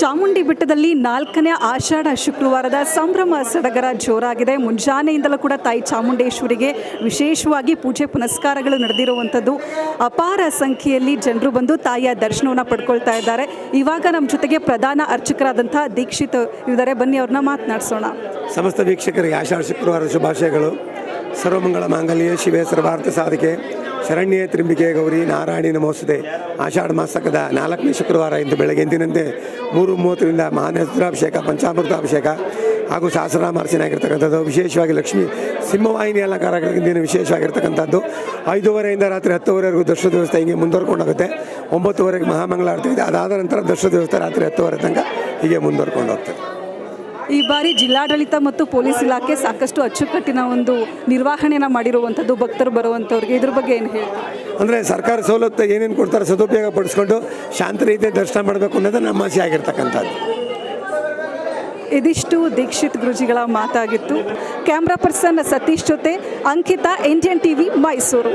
ಚಾಮುಂಡಿ ಬೆಟ್ಟದಲ್ಲಿ ನಾಲ್ಕನೇ ಆಷಾಢ ಶುಕ್ರವಾರದ ಸಂಭ್ರಮ ಸಡಗರ ಜೋರಾಗಿದೆ. ಮುಂಜಾನೆಯಿಂದಲೂ ಕೂಡ ತಾಯಿ ಚಾಮುಂಡೇಶ್ವರಿಗೆ ವಿಶೇಷವಾಗಿ ಪೂಜೆ ಪುನಸ್ಕಾರಗಳು ನಡೆದಿರುವಂಥದ್ದು. ಅಪಾರ ಸಂಖ್ಯೆಯಲ್ಲಿ ಜನರು ಬಂದು ತಾಯಿಯ ದರ್ಶನವನ್ನು ಪಡ್ಕೊಳ್ತಾ ಇದ್ದಾರೆ. ಇವಾಗ ನಮ್ಮ ಜೊತೆಗೆ ಪ್ರಧಾನ ಅರ್ಚಕರಾದಂಥ ದೀಕ್ಷಿತ್ ಇದ್ದಾರೆ. ಬನ್ನಿ ಅವ್ರನ್ನ ಮಾತನಾಡಿಸೋಣ. ಸಮಸ್ತ ವೀಕ್ಷಕರಿಗೆ ಆಷಾಢ ಶುಕ್ರವಾರ ಶುಭಾಶಯಗಳು. ಸರ್ವಮಂಗಳ ಮಾಂಗಲ್ಯ, ಶಿವೆ ಸರ್ವಾರ್ಥ ಸಾಧಕೆ. ಶರಣ್ಯೇ ತ್ರಿಂಬಿಕೆ ಗೌರಿ ನಾರಾಯಣಿ ನಮೋಸ್ತದೆ ಆಷಾಢ ಮಾಸಕದ ನಾಲ್ಕನೇ ಶುಕ್ರವಾರ ಇಂದು ಬೆಳಗ್ಗೆ ಎಂದಿನಂತೆ ಮೂರು ಮೂವತ್ತರಿಂದ ಮಹಾನೇತ್ರಾಭಿಷೇಕ ಪಂಚಾಮೃತಾಭಿಷೇಕ ಹಾಗೂ ಸಹಸ್ರನಾಮ ಅರ್ಚನೆ ಆಗಿರ್ತಕ್ಕಂಥದ್ದು. ವಿಶೇಷವಾಗಿ ಲಕ್ಷ್ಮಿ ಸಿಂಹವಾಹಿನಿ ಅಲಂಕಾರಗಳಿಂದ ವಿಶೇಷವಾಗಿರ್ತಕ್ಕಂಥದ್ದು. ಐದೂವರೆಯಿಂದ ರಾತ್ರಿ ಹತ್ತುವರೆವರೆಗೂ ದರ್ಶನ ದೇವಸ್ಥಾನ ಹೀಗೆ ಮುಂದುವರ್ಕೊಂಡೋಗುತ್ತೆ. ಒಂಬತ್ತುವರೆಗೆ ಮಹಾಮಂಗಳಾರತಿ ಇದೆ. ಅದಾದ ನಂತರ ದರ್ಶನ ದೇವಸ್ಥಾನ ರಾತ್ರಿ ಹತ್ತುವರೆ ತನಕ ಹೀಗೆ ಮುಂದುವರ್ಕೊಂಡು ಹೋಗ್ತದೆ ಈ ಬಾರಿ ಜಿಲ್ಲಾಡಳಿತ ಮತ್ತು ಪೊಲೀಸ್ ಇಲಾಖೆ ಸಾಕಷ್ಟು ಅಚ್ಚುಕಟ್ಟಿನ ಒಂದು ನಿರ್ವಹಣೆನ ಮಾಡಿರುವಂಥದ್ದು ಭಕ್ತರು ಬರುವಂಥವ್ರಿಗೆ. ಇದ್ರ ಬಗ್ಗೆ ಏನು ಹೇಳಿ ಅಂದರೆ ಸರ್ಕಾರ ಸವಲತ್ತು ಏನೇನು ಕೊಡ್ತಾರೆ ಸದುಪಯೋಗ ಪಡಿಸ್ಕೊಂಡು ಶಾಂತ ರೀತಿಯ ದರ್ಶನ ಮಾಡಬೇಕು ಅನ್ನೋದು ನಮ್ಮ ಆಸೆ ಆಗಿರ್ತಕ್ಕಂಥದ್ದು. ಇದಿಷ್ಟು ದೀಕ್ಷಿತ್ ಗುರುಜಿಗಳ ಮಾತಾಗಿತ್ತು. ಕ್ಯಾಮ್ರಾ ಪರ್ಸನ್ ಸತೀಶ್ ಜೊತೆ ಅಂಕಿತಾ ಇಂಡಿಯನ್ ಟಿವಿ ಮೈಸೂರು.